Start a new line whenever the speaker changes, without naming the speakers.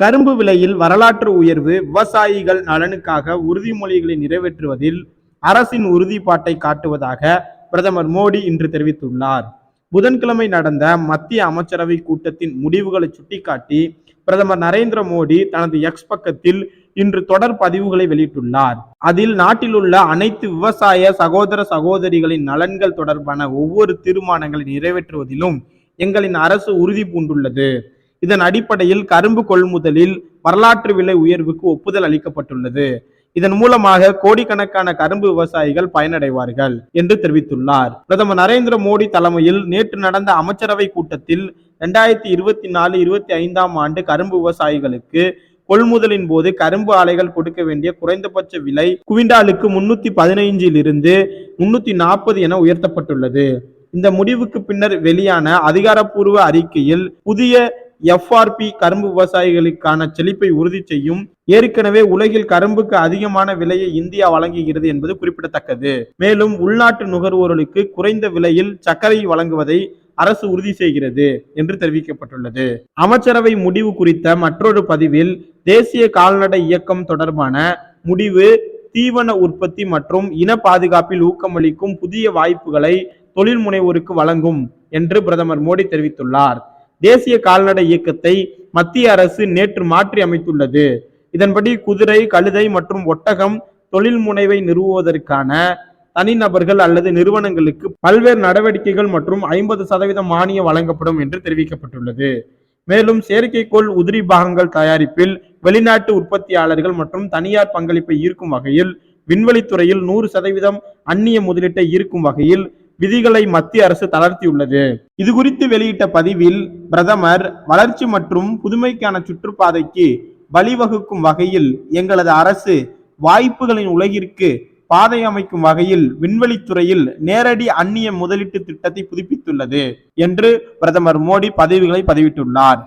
கரும்பு விலையில் வரலாற்று உயர்வு விவசாயிகள் நலனுக்காக உறுதிமொழிகளை நிறைவேற்றுவதில் அரசின் உறுதிப்பாட்டை காட்டுவதாக பிரதமர் மோடி இன்று தெரிவித்துள்ளார். புதன்கிழமை நடந்த மத்திய அமைச்சரவை கூட்டத்தின் முடிவுகளை சுட்டிக்காட்டி பிரதமர் நரேந்திர மோடி தனது எக்ஸ் பக்கத்தில் இன்று தொடர் பதிவுகளை வெளியிட்டுள்ளார். அதில் நாட்டில் உள்ள அனைத்து விவசாய சகோதர சகோதரிகளின் நலன்கள் தொடர்பான ஒவ்வொரு தீர்மானங்களை நிறைவேற்றுவதிலும் எங்களின் அரசு உறுதி பூண்டுள்ளது. இதன் அடிப்படையில் கரும்பு கொள்முதலில் வரலாற்று விலை உயர்வுக்கு ஒப்புதல் அளிக்கப்பட்டுள்ளது. இதன் மூலமாக கோடிக்கணக்கான கரும்பு விவசாயிகள் பயனடைவார்கள் என்று தெரிவித்துள்ளார். பிரதமர் நரேந்திர மோடி தலைமையில் நேற்று நடந்த அமைச்சரவை கூட்டத்தில் இரண்டாயிரத்தி இருபத்தி நாலு இருபத்தி ஐந்தாம் ஆண்டு கரும்பு விவசாயிகளுக்கு கொள்முதலின் போது கரும்பு ஆலைகள் கொடுக்க வேண்டிய குறைந்தபட்ச விலை குவிண்டாலுக்கு முன்னூத்தி பதினைஞ்சில் இருந்து முன்னூத்தி நாற்பது என உயர்த்தப்பட்டுள்ளது. இந்த முடிவுக்கு பின்னர் வெளியான அதிகாரப்பூர்வ அறிக்கையில் புதிய எஃப்ஆர்பி கரும்பு விவசாயிகளுக்கான செழிப்பை உறுதி செய்யும். ஏற்கனவே உலகில் கரும்புக்கு அதிகமான விலையை இந்தியா வழங்குகிறது என்பது குறிப்பிடத்தக்கது. மேலும் உள்நாட்டு நுகர்வோர்களுக்கு குறைந்த விலையில் சர்க்கரை வழங்குவதை அரசு உறுதி செய்கிறது என்று தெரிவிக்கப்பட்டுள்ளது. அமைச்சரவை முடிவு குறித்த மற்றொரு பதிவில் தேசிய கால்நடை இயக்கம் தொடர்பான முடிவு தீவன உற்பத்தி மற்றும் இன பாதுகாப்பில் ஊக்கமளிக்கும் புதிய வாய்ப்புகளை தொழில் முனைவோருக்கு வழங்கும் என்று பிரதமர் மோடி தெரிவித்துள்ளார். தேசிய கால்நடை இயக்கத்தை மத்திய அரசு நேற்று மாற்றி அமைத்துள்ளது. இதன்படி குதிரை கழுதை மற்றும் ஒட்டகம் தொழில் முனைவை நிறுவுவதற்கான தனிநபர்கள் அல்லது நிறுவனங்களுக்கு பல்வேறு நடவடிக்கைகள் மற்றும் ஐம்பது சதவீதம் மானியம் வழங்கப்படும் என்று தெரிவிக்கப்பட்டுள்ளது. மேலும் செயற்கைக்கோள் உதிரி பாகங்கள் தயாரிப்பில் வெளிநாட்டு உற்பத்தியாளர்கள் மற்றும் தனியார் பங்களிப்பை ஈர்க்கும் வகையில் விண்வெளித்துறையில் நூறு சதவீதம் அந்நிய முதலீட்டை ஈர்க்கும் வகையில் விதிகளை மத்திய அரசு தளர்த்தியுள்ளது. இது குறித்து வெளியிட்ட பதிவில் பிரதமர் வளர்ச்சி மற்றும் புதுமைக்கான சுற்றுப்பாதைக்கு வழிவகுக்கும் வகையில் எங்களது அரசு வாய்ப்புகளின் உலகிற்கு பாதை அமைக்கும் வகையில் விண்வெளித்துறையில் நேரடி அந்நிய முதலீட்டு திட்டத்தை புதுப்பித்துள்ளது என்று பிரதமர் மோடி பதிவுகளை பதிவிட்டுள்ளார்.